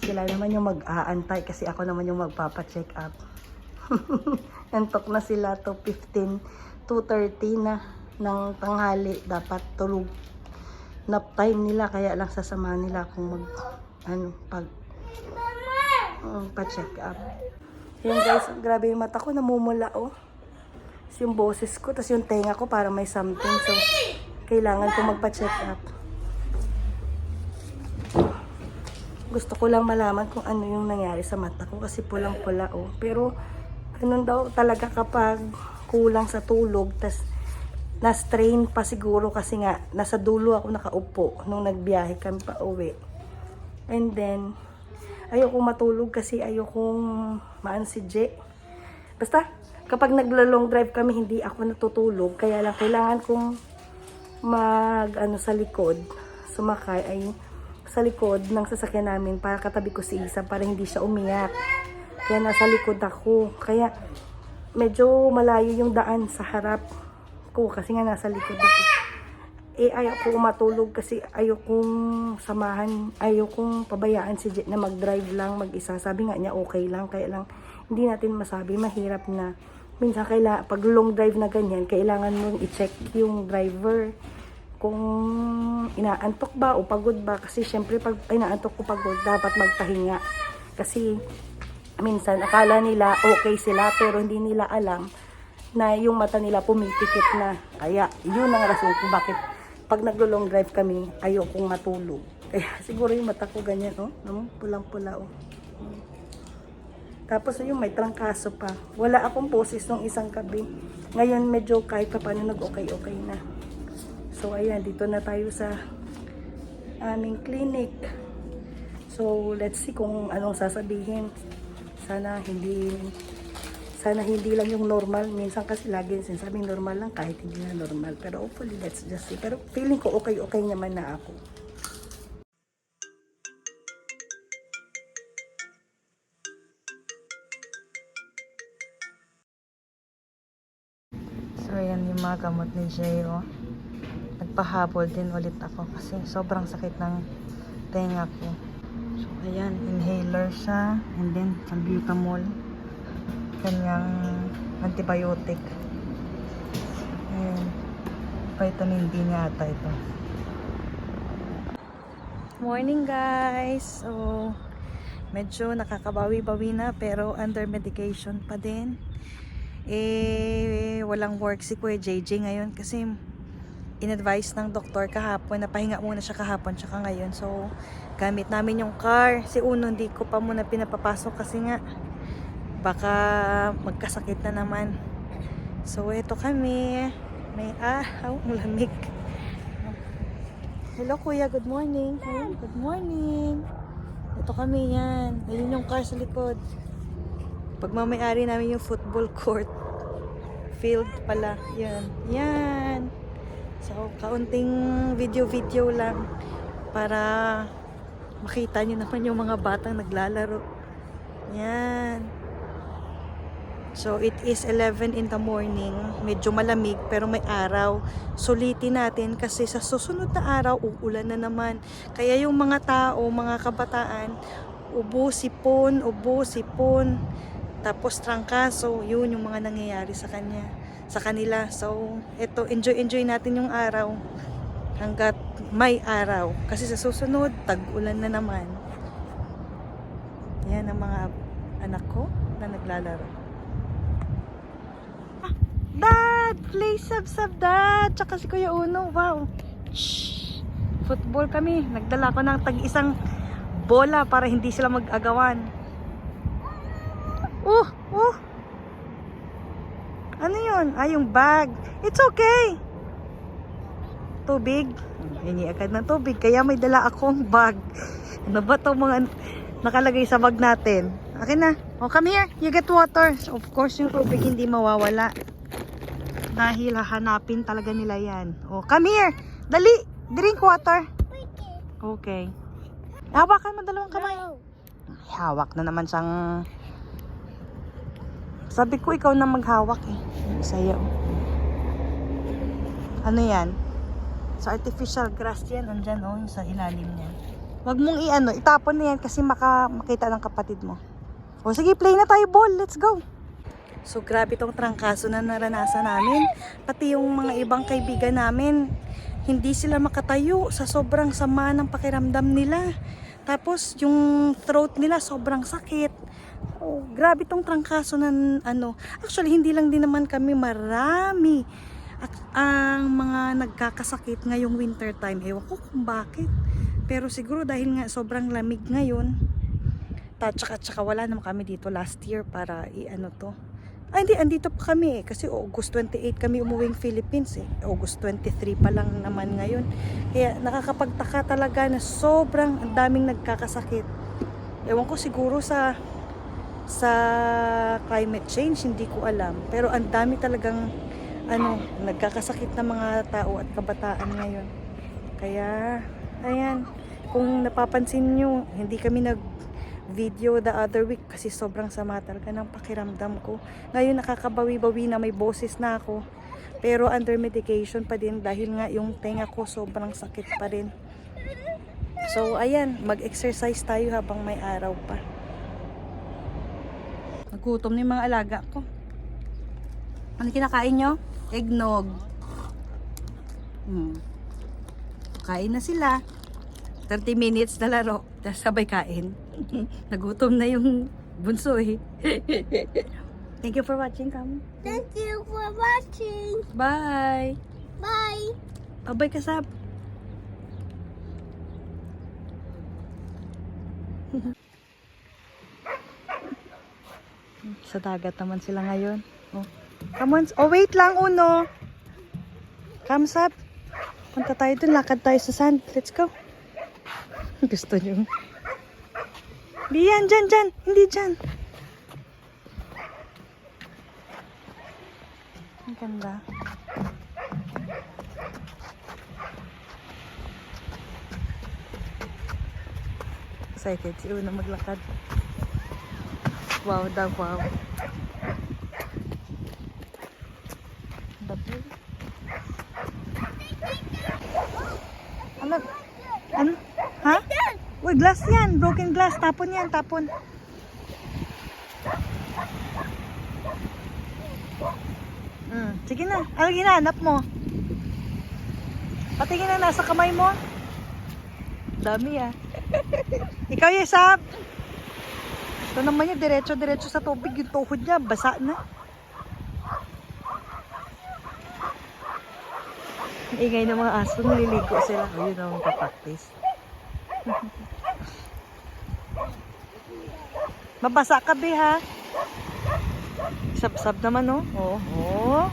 Sila naman yung mag-aantay kasi ako naman yung magpapa-check up. Antok na sila to 15, 2.30 na ng tanghali. Dapat tulog. Nap time nila kaya lang sasama nila kung mag ano pag um, pa-check up. Yan guys, grabe yung mata ko namumula oh. Tapos yung boses ko, tapos yung tenga ko para may something. So, kailangan ko magpa-check up. Gusto ko lang malaman kung ano yung nangyari sa mata ko kasi pulang-pula oh. Pero ganun daw talaga kapag kulang sa tulog tas na-strain pa siguro kasi nga nasa dulo ako nakaupo nung nagbiyahe kami pa uwi. And then ayoko matulog kasi ayokong maan si J. Basta kapag naglo-long drive kami hindi ako natutulog kaya lang kailangan kong mag ano sa likod sumakay ay sa likod ng sasakyan namin para katabi ko si Isa para hindi siya umiyak. Kaya nasa likod ako. Kaya medyo malayo yung daan sa harap ko kasi nga nasa likod ako. Eh ayaw ko matulog kasi ayaw kong samahan, ayaw kong pabayaan si Jet na mag-drive lang mag-isa. Sabi nga niya okay lang, kaya lang hindi natin masabi, mahirap na. Minsan kaila, pag long drive na ganyan, kailangan mong i-check yung driver kung inaantok ba o pagod ba kasi syempre pag inaantok ko pagod dapat magpahinga. Kasi minsan akala nila okay sila pero hindi nila alam na yung mata nila pumipikit na. Kaya yun ang rason kung bakit pag naglo-long drive kami ayokong matulog. Kaya siguro yung mata ko ganyan oh no? pulang pula oh. Tapos yung may trangkaso pa. Wala akong boses nung isang gabi. Ngayon medyo kahit pa paano nag okay okay na So, ayan, dito na tayo sa aming clinic. So, let's see kung anong sasabihin. Sana hindi sana hindi lang yung normal. Minsan kasi lagi sinasabing normal lang kahit hindi na normal. Pero hopefully, let's just see. Pero feeling ko okay-okay naman na ako. So, ayan yung mga gamot ni Jay, oh nagpahabol din ulit ako kasi sobrang sakit ng tenga ko. So, ayan, inhaler siya and then salbutamol. Kanyang antibiotic. Ayan. Vitamin D nga ata ito. Morning guys! So, medyo nakakabawi-bawi na pero under medication pa din. Eh, walang work si Kuya JJ ngayon kasi in-advise ng doktor kahapon na pahinga muna siya kahapon tsaka ngayon. So, gamit namin yung car. Si Uno, hindi ko pa muna pinapapasok kasi nga baka magkasakit na naman. So, ito kami. May ahaw, ang lamig. Hello kuya, good morning. Hey, good morning. Ito kami yan. Ayun yung car sa likod. Pagmamayari namin yung football court. Field pala. Yan. Yan. So, kaunting video-video lang para makita nyo naman yung mga batang naglalaro. Yan. So, it is 11 in the morning. Medyo malamig pero may araw. Sulitin natin kasi sa susunod na araw, uulan na naman. Kaya yung mga tao, mga kabataan, ubo, sipon, ubo, sipon, tapos trangkaso, yun yung mga nangyayari sa kanya sa kanila. So, ito, enjoy-enjoy natin yung araw hanggat may araw. Kasi sa susunod, tag-ulan na naman. Yan ang mga anak ko na naglalaro. Ah, Dad! Play sab-sab, Dad! Tsaka si Kuya Uno. Wow! Shh! Football kami. Nagdala ko ng tag-isang bola para hindi sila mag-agawan. Uh! Uh! Ano yun? Ah, yung bag. It's okay. Tubig. Hingi agad ng tubig. Kaya may dala akong bag. Ano ba to mga nakalagay sa bag natin? Akin na. Oh, come here. You get water. Of course, yung tubig hindi mawawala. Dahil hahanapin talaga nila yan. Oh, come here. Dali. Drink water. Okay. Hawakan mo dalawang kamay. Hawak na naman siyang sabi ko, ikaw na maghawak eh. Sa'yo. Ano yan? Sa artificial grass yan. Andyan oh, sa ilalim niya. Wag mong i-ano, itapon na yan kasi maka, makita ng kapatid mo. O sige, play na tayo ball. Let's go. So grabe tong trangkaso na naranasan namin. Pati yung mga ibang kaibigan namin, hindi sila makatayo sa sobrang sama ng pakiramdam nila. Tapos yung throat nila sobrang sakit. Oh, grabe tong trangkaso na ano. Actually, hindi lang din naman kami marami. At ang mga nagkakasakit ngayong winter time, ewan ko kung bakit. Pero siguro dahil nga sobrang lamig ngayon, ta tsaka, tsaka wala naman kami dito last year para i-ano to. Ay, hindi, andito pa kami eh. Kasi August 28 kami umuwing Philippines eh. August 23 pa lang naman ngayon. Kaya nakakapagtaka talaga na sobrang ang daming nagkakasakit. Ewan ko siguro sa sa climate change, hindi ko alam. Pero ang dami talagang ano, nagkakasakit na mga tao at kabataan ngayon. Kaya, ayan, kung napapansin nyo, hindi kami nag video the other week kasi sobrang sama talaga ng pakiramdam ko. Ngayon nakakabawi-bawi na may boses na ako. Pero under medication pa din dahil nga yung tenga ko sobrang sakit pa rin. So ayan, mag-exercise tayo habang may araw pa. Nagutom na yung mga alaga ko. Ano kinakain nyo? Eggnog. Hmm. Kain na sila. 30 minutes na laro. Tapos sabay kain. Nagutom na yung bunso eh. Thank you for watching, Kam. Thank you for watching. Bye! Bye. Abay kasab. Sa dagat naman sila ngayon. Oh. Come on. Oh, wait lang, Uno. Come, Sab. Punta tayo dun. Lakad tayo sa sand. Let's go. Gusto niyo. Di yan, dyan, dyan. Hindi dyan. Ang ganda. Excited si Una maglakad. Wow daw, wow. Baboy. Ano? Ano? Ha? Uy, glass yan. Broken glass. Tapon yan, tapon. Hmm, sige na. Ano ginahanap mo? Patingin na nasa kamay mo. Dami ah. Ikaw Yesab. Ito naman niya, diretso-diretso sa tubig. Yung tuhod niya, basa na. Ingay ng mga aso, nililigo sila. Ayun ang practice. Mabasa ka, be, ha? Sab-sab naman, oh. Oo. Oh.